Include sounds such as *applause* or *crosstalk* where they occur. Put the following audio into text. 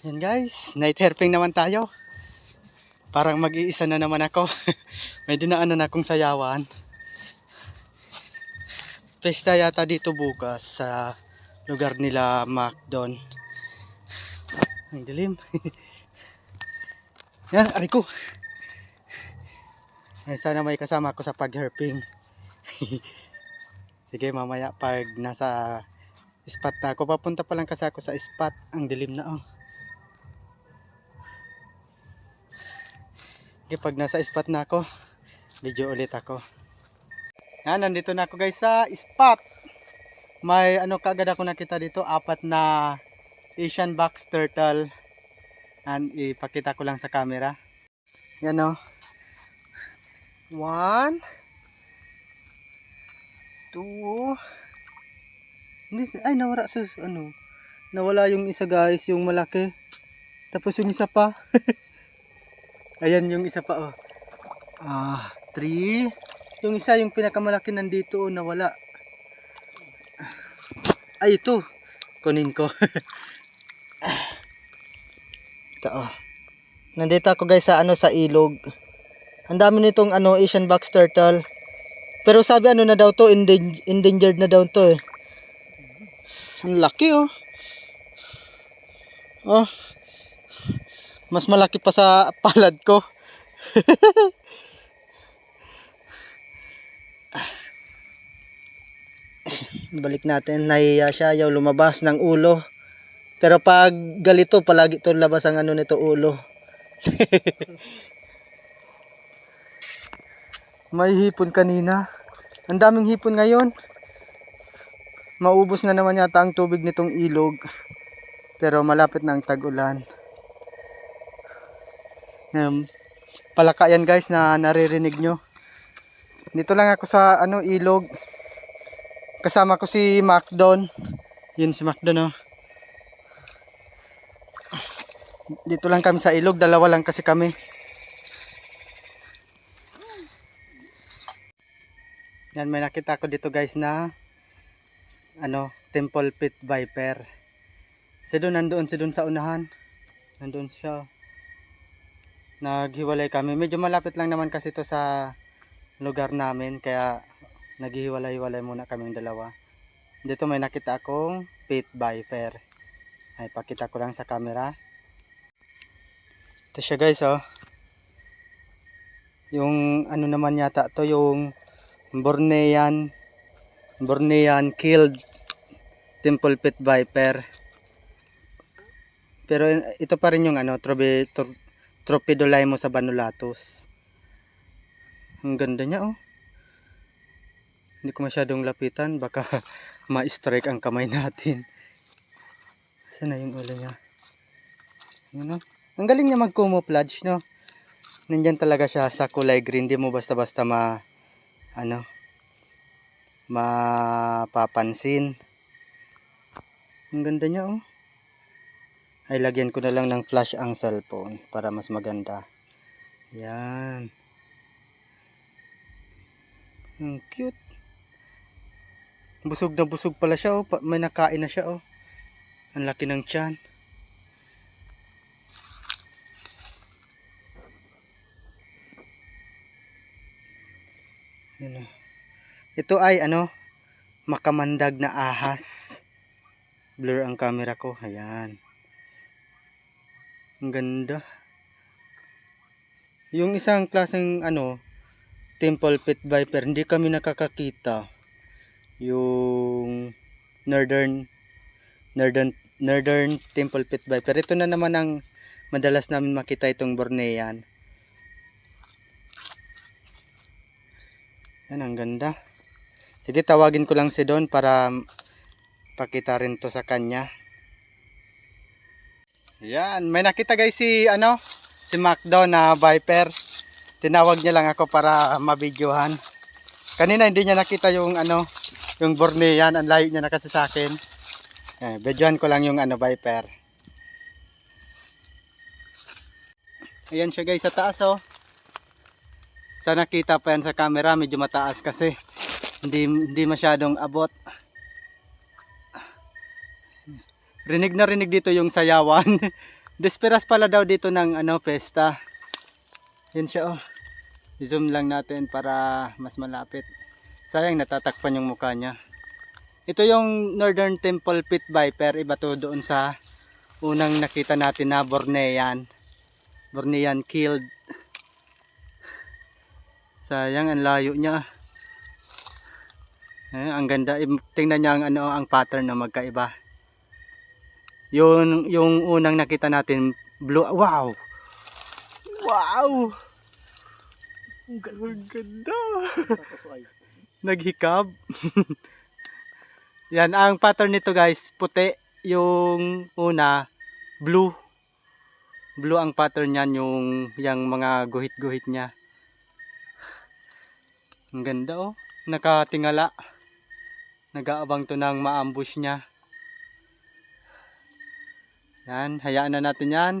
Yan guys, night herping naman tayo. Parang mag-iisa na naman ako. *laughs* May dinaanan na akong sayawan. Pesta yata dito bukas sa lugar nila Macdon. Ang dilim. *laughs* Yan, aray ko. Ay, sana may kasama ako sa pag-herping. *laughs* Sige, mamaya pag nasa spot na ako, papunta pa lang kasi ako sa spot. Ang dilim na oh. Pag nasa spot na ako, video ulit ako. Yan, nandito na ako guys sa spot. May ano kagad ako nakita dito, apat na Asian box turtle. Yan, ipakita ko lang sa camera. Yan o. One. Two. Ay nawala sa ano. Nawala yung isa guys, yung malaki. Tapos yung isa pa. *laughs* Ayan yung isa pa oh. Ah, three. Yung isa yung pinakamalaki nandito oh, nawala. Ay ito. Kunin ko. *laughs* ito oh. Nandito ako guys sa ano sa ilog. Ang dami nitong ano Asian box turtle. Pero sabi ano na daw to endan- endangered na daw to eh. Ang laki oh. Oh. Mas malaki pa sa *laughs* palad ko. *laughs* Balik natin. Nahiya siya. Ayaw lumabas ng ulo. Pero pag galito, palagi to labas ang ano nito ulo. *laughs* May hipon kanina. Ang daming hipon ngayon. Maubos na naman yata ang tubig nitong ilog. Pero malapit na ang tag-ulan. Um, palaka yan guys na naririnig nyo. Dito lang ako sa ano ilog. Kasama ko si Macdon. Yun si Macdon oh. Dito lang kami sa ilog, dalawa lang kasi kami. Yan may nakita ko dito guys na ano, Temple Pit Viper. Si doon nandoon si doon sa unahan. Nandoon siya. Naghiwalay kami. Medyo malapit lang naman kasi to sa lugar namin kaya naghiwalay-hiwalay muna kaming dalawa. Dito may nakita akong pit viper. Ay pakita ko lang sa camera. Ito siya guys oh. Yung ano naman yata to yung Bornean Bornean killed temple pit viper. Pero ito pa rin yung ano, trobe, tro, Tropidolaimo sa Banulatus. Ang ganda niya oh. Hindi ko masyadong lapitan, baka *laughs* ma-strike ang kamay natin. Saan na yung ulo niya? Oh. Ang galing niya mag-camouflage, no? Nandyan talaga siya sa kulay green. Di mo basta-basta ma... Ano? Mapapansin. Ang ganda niya, oh. Ay, lagyan ko na lang ng flash ang cellphone para mas maganda. Yan. Ang cute. Busog na busog pala siya, oh. May nakain na siya, oh. Ang laki ng tiyan. Yan, oh. Ito ay ano, makamandag na ahas. Blur ang camera ko. Ayan. Ang ganda. Yung isang klaseng ano, Temple Pit Viper, hindi kami nakakakita. Yung Northern Northern Northern Temple Pit Viper. Ito na naman ang madalas namin makita itong Bornean. Yan ang ganda. Sige, tawagin ko lang si Don para pakita rin to sa kanya. Yan, may nakita guys si ano, si Macdo na Viper. Tinawag niya lang ako para mabidyohan. Kanina hindi niya nakita yung ano, yung Bornean, ang layo niya na kasi sa akin. Eh, videohan ko lang yung ano Viper. Ayan siya guys sa taas oh. Sana kita pa yan sa camera, medyo mataas kasi hindi hindi masyadong abot. Rinig na rinig dito yung sayawan *laughs* Desperas pala daw dito ng ano, pesta. Yan siya oh. I-zoom lang natin para mas malapit. Sayang natatakpan yung mukha niya. Ito yung Northern Temple Pit Viper. Iba to doon sa unang nakita natin na Bornean. Bornean killed. *laughs* Sayang, ang layo niya. Eh, ang ganda. Tingnan niya ang, ano, ang pattern na magkaiba. Yung, yung unang nakita natin, blue. Wow! Wow! Ang ganda. *laughs* Naghikab. *laughs* Yan, ang pattern nito guys, puti. Yung una, blue. Blue ang pattern niyan, yung, yung mga guhit-guhit niya. Ang ganda oh. Nakatingala. Nag-aabang to ng maambush niya. Yan, hayaan na natin yan.